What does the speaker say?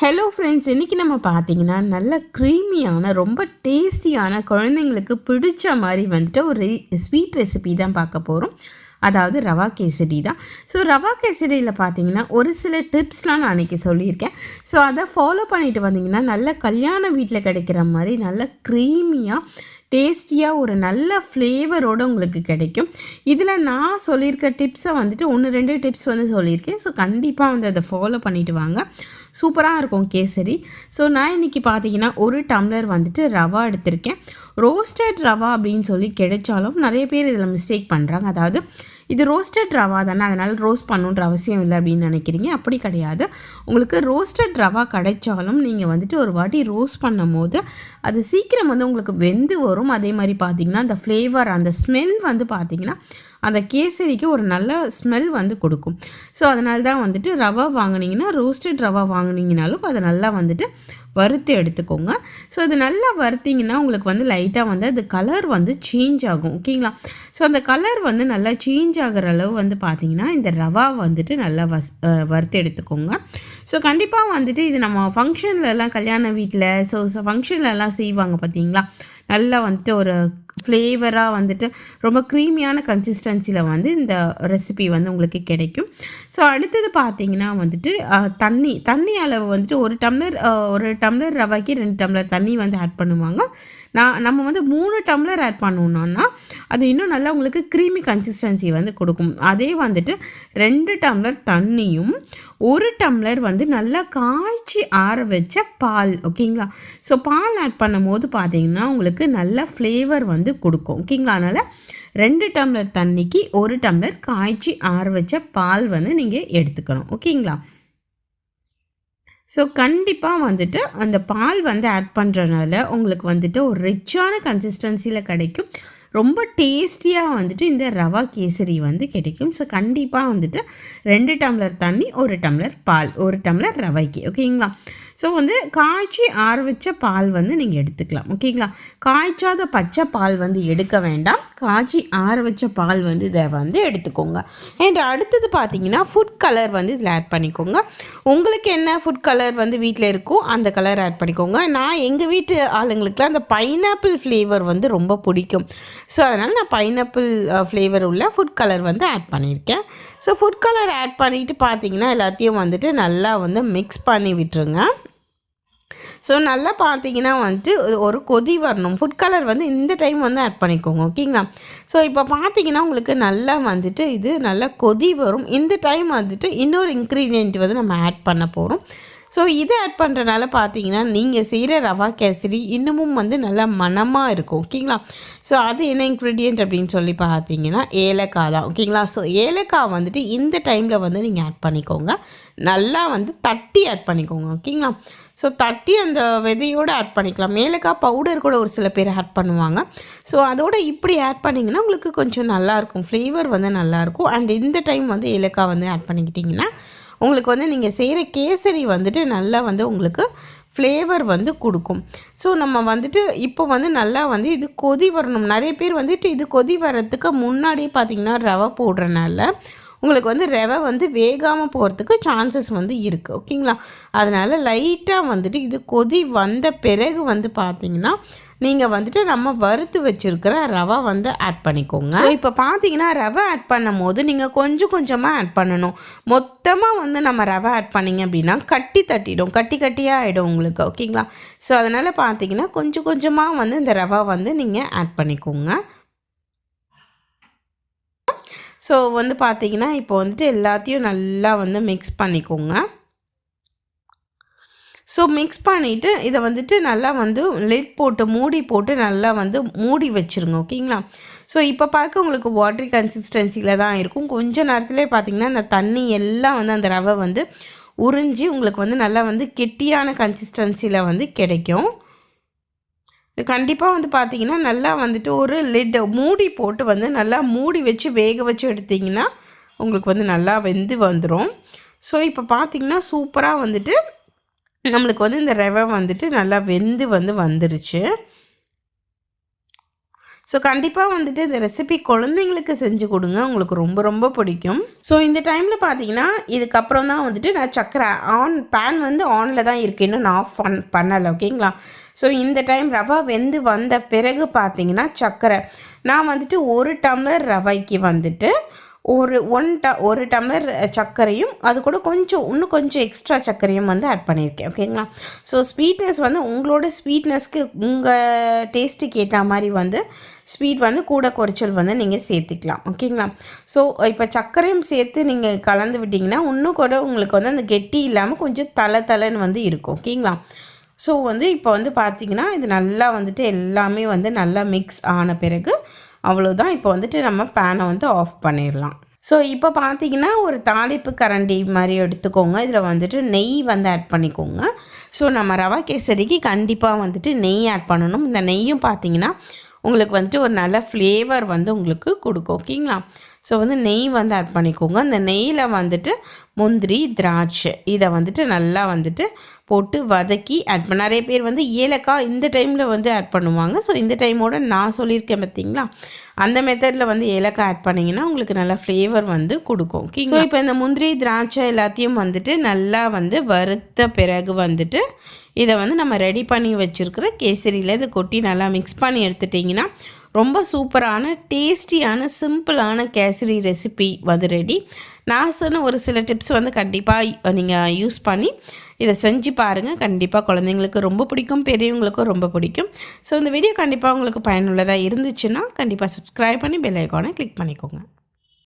Hello friends இன்றைக்கி நம்ம பார்த்தீங்கன்னா நல்ல க்ரீமியான ரொம்ப டேஸ்டியான குழந்தைங்களுக்கு பிடிச்ச மாதிரி வந்துட்டு ஒரு ஸ்வீட் ரெசிபி தான் பார்க்க போகிறோம் அதாவது ரவா கேசரி தான். ஸோ ரவா கேசரியில் பார்த்தீங்கன்னா ஒரு சில டிப்ஸ்லாம் நான் அன்றைக்கி சொல்லியிருக்கேன். ஸோ அதை ஃபாலோ பண்ணிட்டு வந்தீங்கன்னா நல்ல கல்யாண வீட்டில் கிடைக்கிற மாதிரி நல்ல க்ரீமியாக டேஸ்டியாக ஒரு நல்ல ஃப்ளேவரோடு உங்களுக்கு கிடைக்கும். இதில் நான் சொல்லியிருக்க டிப்ஸை வந்துட்டு ஒன்று ரெண்டு டிப்ஸ் வந்து சொல்லியிருக்கேன். ஸோ கண்டிப்பாக வந்து அதை ஃபாலோ பண்ணிவிட்டு வாங்க. சூப்பராக இருக்கும் கேசரி. ஸோ நான் இன்றைக்கி பார்த்தீங்கன்னா ஒரு டம்ளர் வந்துட்டு ரவா எடுத்திருக்கேன். ரோஸ்டட் ரவா அப்படின்னு சொல்லி கிடைச்சாலும் நிறைய பேர் இதில் மிஸ்டேக் பண்ணுறாங்க அதாவது இது ரோஸ்டட் ரவா தானே? அதனால் ரோஸ்ட் பண்ணுன்ற அவசியம் இல்லை அப்படின்னு நினைக்கிறீங்க. அப்படி கிடையாது. உங்களுக்கு ரோஸ்டட் ரவா கிடைச்சாலும் நீங்கள் வந்துட்டு ஒரு வாட்டி ரோஸ்ட் பண்ணும் போது அது சீக்கிரம் வந்து உங்களுக்கு வெந்து வரும். அதே மாதிரி பார்த்திங்கன்னா அந்த ஃப்ளேவர் அந்த ஸ்மெல் வந்து பார்த்திங்கன்னா அந்த கேசரிக்கு ஒரு நல்ல ஸ்மெல் வந்து கொடுக்கும். ஸோ அதனால தான் வந்துட்டு ரவா வாங்கினீங்கன்னா ரோஸ்டட் ரவா வாங்கினீங்கனாலும் அதை நல்லா வந்துட்டு வறுத்து எடுத்துக்கோங்க. ஸோ அது நல்லா வறுத்திங்கன்னா உங்களுக்கு வந்து லைட்டாக வந்து அது கலர் வந்து சேஞ்ச் ஆகும். ஓகேங்களா? ஸோ அந்த கலர் வந்து நல்லா சேஞ்ச் ஆகிற அளவு வந்து பார்த்திங்கன்னா இந்த ரவா வந்துட்டு நல்லா வஸ் வறுத்து எடுத்துக்கோங்க. ஸோ கண்டிப்பாக வந்துட்டு இது நம்ம ஃபங்க்ஷன்லலாம் கல்யாண வீட்டில் ஸோ ஃபங்க்ஷன்லலாம் செய்வாங்க பார்த்தீங்களா நல்லா வந்துட்டு ஒரு ஃப்ளேவராக வந்துட்டு ரொம்ப க்ரீமியான கன்சிஸ்டன்சியில் வந்து இந்த ரெசிபி வந்து உங்களுக்கு கிடைக்கும். ஸோ அடுத்தது பார்த்தீங்கன்னா வந்துட்டு தண்ணி தண்ணி அளவு வந்துட்டு ஒரு டம்ளர் ஒரு டம்ளர் ரவைக்கு ரெண்டு டம்ளர் தண்ணி வந்து ஆட் பண்ணுவாங்க. நான் நம்ம வந்து மூணு டம்ளர் ஆட் பண்ணணும்னா அது இன்னும் நல்லா உங்களுக்கு க்ரீமி கன்சிஸ்டன்சி வந்து கொடுக்கும். அதே வந்துட்டு ரெண்டு டம்ளர் தண்ணியும் ஒரு டம்ளர் வந்து நல்லா காய்ச்சி ஆற வச்ச பால் ஓகேங்களா? ஸோ பால் ஆட் பண்ணும் போது பார்த்தீங்கன்னா உங்களுக்கு நல்ல ஃப்ளேவர் வந்து கொடுக்கும். ஓகேங்களா? அதனால் ரெண்டு டம்ளர் தண்ணிக்கு ஒரு டம்ளர் காய்ச்சி ஆற வச்ச பால் வந்து நீங்கள் எடுத்துக்கணும். ஓகேங்களா? ஸோ கண்டிப்பாக வந்துட்டு அந்த பால் வந்து ஆட் பண்ணுறனால உங்களுக்கு வந்துட்டு ஒரு ரிச்சான கன்சிஸ்டன்சியில் கிடைக்கும். ரொம்ப டேஸ்டியாக வந்துட்டு இந்த ரவா கேசரி வந்து கிடைக்கும். ஸோ கண்டிப்பாக வந்துட்டு ரெண்டு டம்ளர் தண்ணி ஒரு டம்ளர் பால் ஒரு டம்ளர் ரவைக்கு. ஓகேங்களா? ஸோ வந்து காய்ச்சி ஆற வச்ச பால் வந்து நீங்கள் எடுத்துக்கலாம். ஓகேங்களா? காய்ச்சாத பச்சை பால் வந்து எடுக்க வேண்டாம். காய்ச்சி ஆற வச்ச பால் வந்து இதை வந்து எடுத்துக்கோங்க. அண்ட் அடுத்தது பார்த்தீங்கன்னா ஃபுட் கலர் வந்து இதில் ஆட் பண்ணிக்கோங்க. உங்களுக்கு என்ன ஃபுட் கலர் வந்து வீட்டில் இருக்கோ அந்த கலர் ஆட் பண்ணிக்கோங்க. நான் எங்கள் வீட்டு ஆளுங்களுக்குலாம் அந்த பைனாப்பிள் ஃப்ளேவர் வந்து ரொம்ப பிடிக்கும். ஸோ அதனால் நான் பைனாப்பிள் ஃப்ளேவர் உள்ள ஃபுட் கலர் வந்து ஆட் பண்ணியிருக்கேன். ஸோ ஃபுட் கலர் ஆட் பண்ணிவிட்டு பார்த்தீங்கன்னா எல்லாத்தையும் வந்துட்டு நல்லா வந்து மிக்ஸ் பண்ணி விட்டுருங்க. ஸோ நல்லா பார்த்தீங்கன்னா வந்துட்டு ஒரு கொதி வரணும். ஃபுட் கலர் வந்து இந்த டைம் வந்து ஆட் பண்ணிக்கோங்க ஓகேங்களா ஸோ இப்போ பார்த்தீங்கன்னா உங்களுக்கு நல்லா வந்துட்டு இது நல்லா கொதி வரும். இந்த டைம் வந்துட்டு இன்னொரு இன்க்ரீடியண்ட் வந்து நம்ம ஆட் பண்ண போகிறோம் ஸோ இதை ஆட் பண்ணுறனால பார்த்தீங்கன்னா நீங்கள் செய்கிற ரவா கேசரி இன்னமும் வந்து நல்லா மனமாக இருக்கும். ஓகேங்களா ஸோ அது என்ன இன்க்ரீடியன்ட் அப்படின்னு சொல்லி பார்த்தீங்கன்னா ஏலக்காய் தான். ஓகேங்களா ஸோ ஏலக்காய் வந்துட்டு இந்த டைமில் வந்து நீங்கள் ஆட் பண்ணிக்கோங்க. நல்லா வந்து தட்டி ஆட் பண்ணிக்கோங்க. ஓகேங்களா ஸோ தட்டி அந்த விதையோடு ஆட் பண்ணிக்கலாம். ஏலக்காய் பவுடர் கூட ஒரு சில பேர் ஆட் பண்ணுவாங்க. ஸோ அதோட இப்படி ஆட் பண்ணிங்கன்னா உங்களுக்கு கொஞ்சம் நல்லாயிருக்கும் ஃப்ளேவர் வந்து நல்லாயிருக்கும் அண்ட் இந்த டைம் வந்து ஏலக்காய் வந்து ஆட் பண்ணிக்கிட்டிங்கன்னா உங்களுக்கு வந்து நீங்கள் செய்கிற கேசரி வந்துட்டு நல்லா வந்து உங்களுக்கு ஃப்ளேவர் வந்து கொடுக்கும். ஸோ நம்ம வந்துட்டு இப்போ வந்து நல்லா வந்து இது கொதி வரணும். நிறைய பேர் வந்துட்டு இது கொதி வர்றதுக்கு முன்னாடியே பார்த்திங்கன்னா ரவை போடுறனால உங்களுக்கு வந்து ரவை வந்து வேகாமல் போகிறதுக்கு சான்சஸ் வந்து இருக்குது ஓகேங்களா அதனால் லைட்டாக வந்துட்டு இது கொதி வந்த பிறகு வந்து பார்த்திங்கன்னா நீங்கள் வந்துட்டு நம்ம வறுத்து வச்சுருக்கிற ரவை வந்து ஆட் பண்ணிக்கோங்க. ஸோ இப்போ பார்த்தீங்கன்னா ரவை ஆட் பண்ணும் போது நீங்கள் கொஞ்சம் கொஞ்சமாக ஆட் பண்ணணும். மொத்தமாக வந்து நம்ம ரவை ஆட் பண்ணிங்க அப்படின்னா கட்டி தட்டிடும் கட்டி கட்டியாக ஆகிடும் உங்களுக்கு ஓகேங்களா ஸோ அதனால் பார்த்தீங்கன்னா கொஞ்சம் கொஞ்சமாக வந்து இந்த ரவை வந்து நீங்கள் ஆட் பண்ணிக்கோங்க. ஸோ வந்து பார்த்தீங்கன்னா இப்போ வந்துட்டு எல்லாத்தையும் நல்லா வந்து மிக்ஸ் பண்ணிக்கோங்க. ஸோ மிக்ஸ் பண்ணிவிட்டு இதை வந்துட்டு நல்லா வந்து லிட் போட்டு மூடி போட்டு நல்லா வந்து மூடி வச்சுருங்க ஓகேங்களா? ஸோ இப்போ பார்க்க உங்களுக்கு வாட்ரி கன்சிஸ்டன்சியில் தான் இருக்கும். கொஞ்ச நேரத்துலேயே பார்த்தீங்கன்னா அந்த தண்ணி எல்லாம் வந்து அந்த ரவை வந்து உறிஞ்சி உங்களுக்கு வந்து நல்லா வந்து கெட்டியான கன்சிஸ்டன்சியில் வந்து கிடைக்கும். கண்டிப்பாக வந்து பார்த்திங்கன்னா நல்லா வந்துட்டு ஒரு லிட் மூடி போட்டு வந்து நல்லா மூடி வச்சு வேக வச்சு எடுத்திங்கன்னா உங்களுக்கு வந்து நல்லா வெந்து வந்துடும் ஸோ இப்போ பார்த்தீங்கன்னா சூப்பராக வந்துட்டு நம்மளுக்கு வந்து இந்த ரவை வந்துட்டு நல்லா வெந்து வந்து வந்துருச்சு. ஸோ கண்டிப்பாக வந்துட்டு இந்த ரெசிபி குழந்தைங்களுக்கு செஞ்சு கொடுங்க. உங்களுக்கு ரொம்ப ரொம்ப பிடிக்கும். ஸோ இந்த டைமில் பார்த்தீங்கன்னா இதுக்கப்புறம் தான் வந்துட்டு நான் சக்கரை ஆன் பேன் வந்து ஆனில் தான் இருக்குது இன்னும் நான் ஆஃப் பண் பண்ணலை ஓகேங்களா ஸோ இந்த டைம் ரவா வெந்து வந்த பிறகு பார்த்தீங்கன்னா சர்க்கரை நான் வந்துட்டு ஒரு டம்ளர் ரவைக்கு வந்துட்டு ஒரு ஒன் ட ஒரு டம்ளர் சர்க்கரையும் அது கூட கொஞ்சம் இன்னும் கொஞ்சம் எக்ஸ்ட்ரா சர்க்கரையும் வந்து ஆட் பண்ணியிருக்கேன் ஓகேங்களா ஸோ ஸ்வீட்னஸ் வந்து உங்களோட ஸ்வீட்னஸ்க்கு உங்கள் டேஸ்ட்டுக்கு ஏற்ற மாதிரி வந்து ஸ்வீட் வந்து கூட குறைச்சல் வந்து நீங்கள் சேர்த்துக்கலாம் ஓகேங்களா ஸோ இப்போ சர்க்கரையும் சேர்த்து நீங்கள் கலந்து விட்டிங்கன்னா இன்னும் கூட உங்களுக்கு வந்து அந்த கெட்டி இல்லாமல் கொஞ்சம் தலை தலைன்னு வந்து இருக்கும் ஓகேங்களா ஸோ வந்து இப்போ வந்து பார்த்திங்கன்னா இது நல்லா வந்துட்டு எல்லாமே வந்து நல்லா மிக்ஸ் ஆன பிறகு அவ்வளோதான் இப்போ வந்துட்டு நம்ம பேனை வந்து ஆஃப் பண்ணிடலாம் ஸோ இப்போ பார்த்தீங்கன்னா ஒரு தாளிப்பு கரண்டி மாதிரி எடுத்துக்கோங்க. இதில் வந்துட்டு நெய் வந்து ஆட் பண்ணிக்கோங்க. ஸோ நம்ம ரவா கேசரிக்கு கண்டிப்பாக வந்துட்டு நெய் ஆட் பண்ணணும். இந்த நெய்யும் பார்த்தீங்கன்னா உங்களுக்கு வந்துட்டு ஒரு நல்ல ஃப்ளேவர் வந்து உங்களுக்கு கொடுக்கும். ஓகேங்களா? ஸோ வந்து நெய் வந்து ஆட் பண்ணிக்கோங்க. அந்த நெய்யில் வந்துட்டு முந்திரி திராட்சை. இதை வந்துட்டு நல்லா வந்துட்டு போட்டு வதக்கி ஆட் பண்ண நிறைய பேர் வந்து ஏலக்காய் இந்த டைமில் வந்து ஆட் பண்ணுவாங்க. ஸோ இந்த டைமோட நான் சொல்லியிருக்கேன் பார்த்தீங்களா? அந்த மெத்தடில் வந்து ஏலக்காய் ஆட் பண்ணிங்கன்னா உங்களுக்கு நல்லா ஃப்ளேவர் வந்து கொடுக்கும். ஓகே ஸோ இப்போ இந்த முந்திரி திராட்சை எல்லாத்தையும் வந்துட்டு நல்லா வந்து வறுத்த பிறகு வந்துட்டு இதை வந்து நம்ம ரெடி பண்ணி வச்சுருக்கிற கேசரியில் இதை கொட்டி நல்லா மிக்ஸ் பண்ணி எடுத்துட்டிங்கன்னா ரொம்ப சூப்பரான டேஸ்டியான சிம்பிளான கேசரி ரெசிபி வந்து ரெடி நான் சொன்ன ஒரு சில டிப்ஸ் வந்து கண்டிப்பாக நீங்கள் யூஸ் பண்ணி இதை செஞ்சு பாருங்கள் கண்டிப்பாக குழந்தைங்களுக்கு ரொம்ப பிடிக்கும் பெரியவங்களுக்கும் ரொம்ப பிடிக்கும். ஸோ இந்த வீடியோ கண்டிப்பாக உங்களுக்கு பயனுள்ளதாக இருந்துச்சுன்னா கண்டிப்பாக சப்ஸ்கிரைப் பண்ணி பெல் ஐக்கானை கிளிக் பண்ணிக்கோங்க.